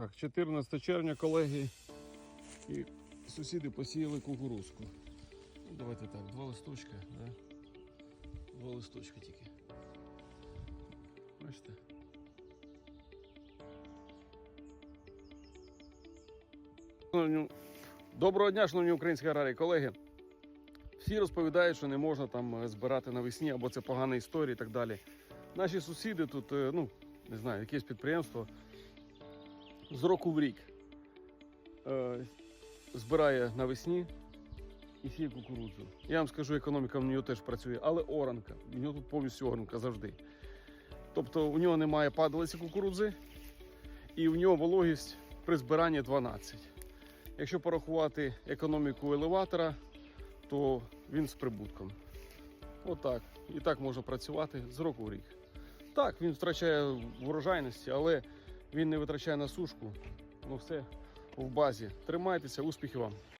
Так, 14 червня, колеги. І сусіди посіяли кукурузку. Ну, давайте так, два листочка, да? Два листочка тільки. Бачите? Доброго дня, шановні українські аграрії, колеги. Всі розповідають, що не можна там е, збирати навесні, або це погана історія і так далі. Наші сусіди тут, е, ну, не знаю, якесь підприємство з року в рік е, збирає навесні і сіє кукурудзу. Я вам скажу, економіка в нього теж працює, але оранка. У нього тут повністю оранка завжди. Тобто у нього немає падалиці кукурудзи, і у нього вологість при збиранні 12. Якщо порахувати економіку елеватора, то він з прибутком. Отак. І так можна працювати з року в рік. Так, він втрачає в урожайності, але він не витрачає на сушку. Ну все в базі. Тримайтеся, успіхів вам!